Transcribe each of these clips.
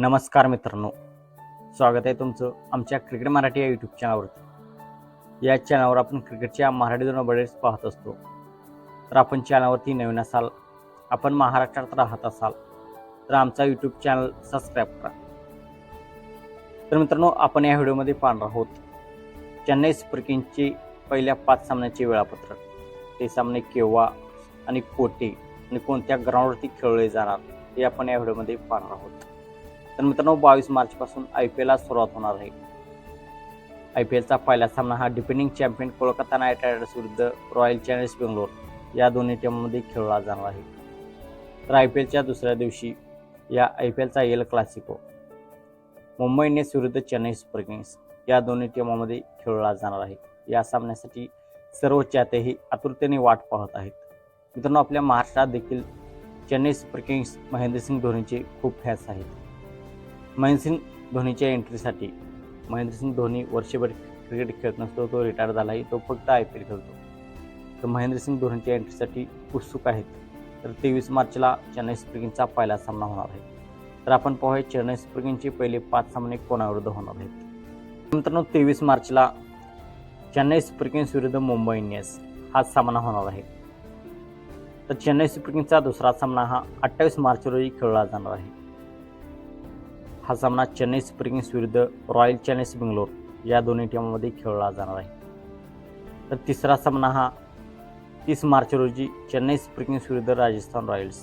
नमस्कार मित्रांनो. स्वागत आहे तुमचं आमच्या क्रिकेट मराठी या यूट्यूब चॅनलवरती या चॅनलवर आपण क्रिकेटच्या मराठी दोन अपडेट्स पाहत असतो. तर आपण चॅनलवरती नवीन असाल आपण महाराष्ट्रात राहत असाल तर आमचा यूट्यूब चॅनल सबस्क्राईब करा. तर मित्रांनो आपण या व्हिडिओमध्ये पाहणार आहोत चेन्नई सुपर किंगची पहिल्या पाच सामन्याचे वेळापत्रक. ते सामने केव्हा आणि कोठे आणि कोणत्या ग्राउंडवरती खेळले जाणार हे आपण या व्हिडिओमध्ये पाहणार आहोत. तर मित्रांनो बावीस मार्चपासून आय पी एलला सुरुवात होणार आहे. आय पी एलचा पहिला सामना हा defending champion Kolkata Knight Riders विरुद्ध रॉयल चॅलेंजर्स बेंगलोर या दोन्ही टीममध्ये खेळला जाणार आहे. तर आय पी एलच्या दुसऱ्या दिवशी या आय पी एलचा एल क्लासिको मुंबई इंडियन्स विरुद्ध चेन्नई सुपर किंग्स या दोन्ही टीमामध्ये खेळला जाणार आहे. या सामन्यासाठी सर्व चाहतेही आतुरतेने वाट पाहत आहेत. मित्रांनो आपल्या महाराष्ट्रात देखील चेन्नई सुपर किंग्स महेंद्रसिंग धोनीचे खूप फॅन्स आहेत. महेंद्रसिंग धोनीच्या एंट्रीसाठी. महेंद्रसिंग धोनी वर्षभर क्रिकेट खेळत नसतो तो रिटायर झालाही तो फक्त आय पी एल खेळतो. तर महेंद्रसिंग धोनीच्या एंट्रीसाठी उत्सुक आहेत. तर तेवीस मार्चला चेन्नई सुपर किंगचा पहिला सामना होणार आहे. तर आपण पाहूया चेन्नई सुपर किंगचे पहिले पाच सामने कोणाविरुद्ध होणार आहेत. मित्रांनो तेवीस मार्चला चेन्नई सुपर किंग्स विरुद्ध मुंबई इंडियन्स हा सामना होणार आहे. तर चेन्नई सुपर किंग्सचा दुसरा सामना हा अठ्ठावीस मार्च रोजी खेळला जाणार आहे. हा सामना चेन्नई सुपर किंग्स विरुद्ध रॉयल चॅलेंज बेंगलोर या दोन्ही टीममध्ये खेळला जाणार आहे. तर तिसरा सामना हा तीस मार्च रोजी चेन्नई सुपर किंग्स विरुद्ध राजस्थान रॉयल्स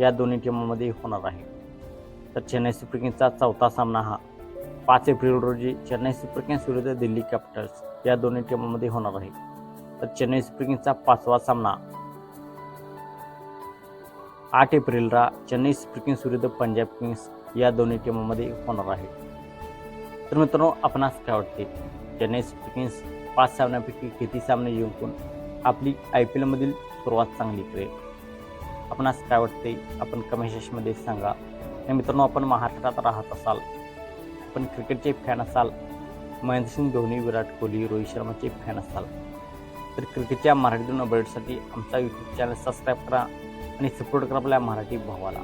या दोन्ही टीममध्ये होणार आहे. तर चेन्नई सुपर किंग्सचा चौथा सामना हा पाच एप्रिल रोजी चेन्नई सुपर किंग्स विरुद्ध दिल्ली कॅपिटल्स या दोन्ही टीममध्ये होणार आहे. तर चेन्नई सुपर किंग्सचा पाचवा सामना आठ एप्रिलला चेन्नई सुपर किंग्स विरुद्ध पंजाब किंग्स या दोन्ही टीममध्ये होणार आहे. तर मित्रांनो आपणास काय वाटते? चेन्नई सुपर किंग्स पाच सामन्यापैकी किती सामने जिंकून आपली आय पी एलमधील सुरुवात चांगली करेल? आपणास काय वाटते? आपण कमेंट सेक्शनमध्ये सांगा. आणि मित्रांनो आपण महाराष्ट्रात राहत असाल आपण क्रिकेटचे फॅन असाल महेंद्रसिंग धोनी विराट कोहली रोहित शर्माचे फॅन असाल तर क्रिकेटच्या मराठीतून अपडेटसाठी आमचा यूट्यूब चॅनल सबस्क्राईब करा आणि सपोर्ट करा आपल्या मराठी भावाला.